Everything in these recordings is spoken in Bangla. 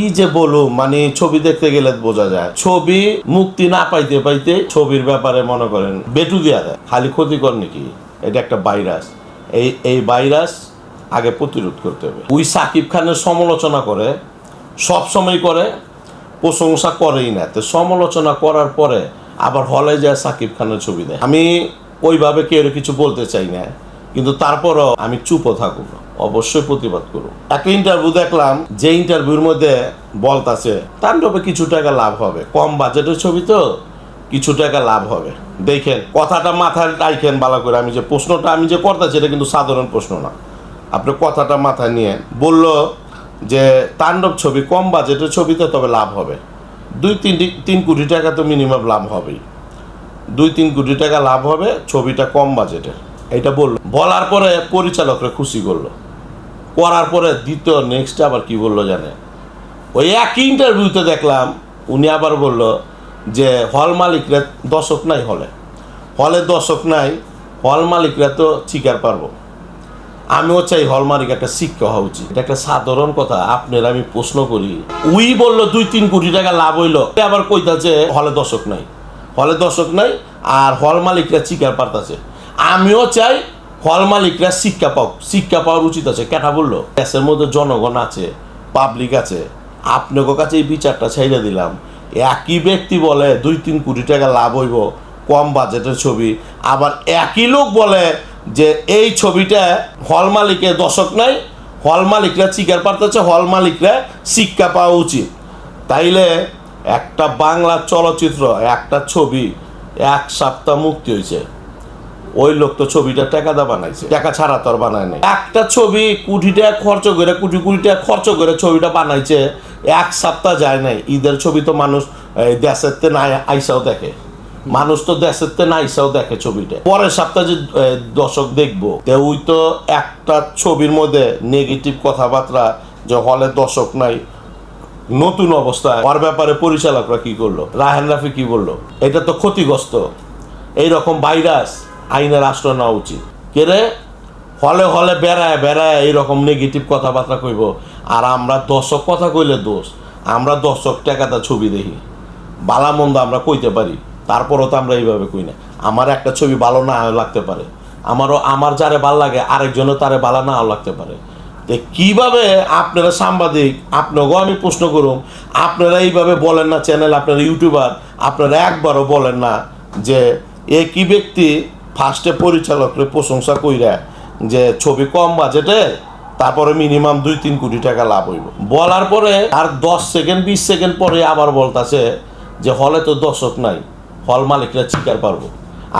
কি যে বলুম মানে ছবি দেখতে গেলে বোঝা যায়। ছবি মুক্তি না পাইতে পাইতে ছবির ব্যাপারে মনে করেন বেটু দিয়া দেয়। খালি ক্ষতিকর নাকি? এটা একটা ভাইরাস। এই এই ভাইরাস আগে প্রতিরোধ করতে হবে। ওই সাকিব খানের সমালোচনা করে, সব সময় করে, প্রশংসা করেই না। তো সমালোচনা করার পরে আবার হলে যায় সাকিব খানের ছবি দেয়। আমি ওইভাবে কেউ কিছু বলতে চাই না। কিন্তু তারপরও আমি চুপও থাকুক অবশ্যই প্রতিবাদ করুন। একটা ইন্টারভিউ দেখলাম, যে ইন্টারভিউর মধ্যে বলতাছে, তাণ্ডবে কিছু টাকা লাভ হবে। কম বাজেটের ছবি তো, কিছু টাকা লাভ হবে। দেখেন, কথাটা মাথায় রাখেন ভালো করে। আমি যে প্রশ্নটা আমি যে করতেছি, এটা কিন্তু সাধারণ প্রশ্ন না। আপনি কথাটা মাথায় নিয়ে বলল যে, তাণ্ডব ছবি, কম বাজেটের ছবিতে তবে লাভ হবে। দুই তিন তিন কোটি টাকা তো মিনিমাম লাভ হবেই। দুই তিন কোটি টাকা লাভ হবে, ছবিটা কম বাজেটের। এটা বলল। বলার পরে পরিচালকরা খুশি করল। করার পরে দ্বিতীয় নেক্সট আবার কি বলল জানে? ওই একই ইন্টারভিউতে দেখলাম, উনি আবার বলল যে হল মালিকরা দর্শক নাই হলে হলে দর্শক নাই হল মালিকরা তো চিকার পারব। আমিও চাই হল মালিক একটা শিক্ষা হওয়া উচিত। এটা একটা সাধারণ কথা, আপনার আমি প্রশ্ন করি। উই বলল দুই তিন কোটি টাকা লাভ হইল আবার কইতাছে হলে দর্শক নাই। হলে দর্শক নাই, আর হল মালিকরা চিকার পারতাছে। আমিও চাই হল মালিকরা শিক্ষা পাও, শিক্ষা পাওয়ার উচিত আছে। কেটা বলল? দেশের মধ্যে জনগণ আছে পাবলিক আছে। আপনাকে কাছে এই বিচারটা ছেড়ে দিলাম। একই ব্যক্তি বলে দুই তিন কোটি টাকা লাভ হইব কম বাজেটের ছবি। আবার একই লোক বলে যে এই ছবিটা হল মালিকের দর্শক নাই, হল মালিকরা চিকার পারতেছে হল মালিকরা শিক্ষা পাওয়া উচিত। তাইলে একটা বাংলা চলচ্চিত্র, একটা ছবি, এক সপ্তাহ মুক্তি হয়েছে। ওই লোক তো ছবিটা টাকা দা বানাইছে। টাকা ছাড়া তো আর বানায় নাই। একটা ছবি কোটি টাকা খরচ করে কোটি কোটি টাকা খরচ করে ছবিটা বানাইছে, এক সপ্তাহ যায় নাই। ঈদের ছবি তো মানুষ দেশের তে না আইসাও দেখে। মানুষ তো দেশের তে না আইসাও দেখে ছবিটা। পরের সপ্তাহে যে দর্শক দেখব ওই তো একটা ছবির মধ্যে নেগেটিভ কথাবার্তা, যে হলে দর্শক নাই, নতুন অবস্থায়। ওর ব্যাপারে পরিচালকরা কি করল? রাহান রাফি কি বলল? এটা তো ক্ষতিগ্রস্ত। এইরকম ভাইরাস আইনের আশ্রয় নেওয়া উচিত। কেরে হলে হলে বেড়ায় বেড়ায় এইরকম নেগেটিভ কথাবার্তা কইব। আর আমরা দর্শক কথা কইলে দোষ। আমরা দর্শক টাকাটা ছবি দেখি। বালা মন্দ আমরা কইতে পারি। তারপরও তো আমরা এইভাবে কই না। আমার একটা ছবি ভালো না লাগতে পারে। আমারও, আমার যারে ভালো লাগে, আরেকজনও তারে ভালো নাও লাগতে পারে। তো কীভাবে আপনারা সাংবাদিক, আপনাকেও আমি প্রশ্ন করুম, আপনারা এইভাবে বলেন না চ্যানেল, আপনারা ইউটিউবার, আপনারা একবারও বলেন না যে একই ব্যক্তি ফার্স্টে পরিচালকের প্রশংসা কইরা যে ছবি কম বাজেটে, তারপরে মিনিমাম দুই তিন কোটি টাকা লাভ হইব। বলার পরে আর দশ সেকেন্ড, বিশ সেকেন্ড পরে আবার বলতাছে যে হলে তো দর্শক নাই, হল মালিকরা শিকার পারব।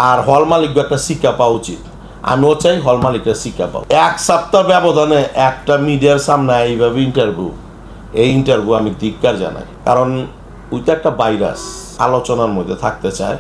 আর হল মালিক একটা শিক্ষা পাওয়া উচিত। আমিও চাই হল মালিকরা শিক্ষা পাবো এক সপ্তাহ ব্যবধানে একটা মিডিয়ার সামনে এইভাবে ইন্টারভিউ এই ইন্টারভিউ আমি ধিক্কার জানাই। কারণ ওইটা একটা ভাইরাস আলোচনার মধ্যে থাকতে চায়।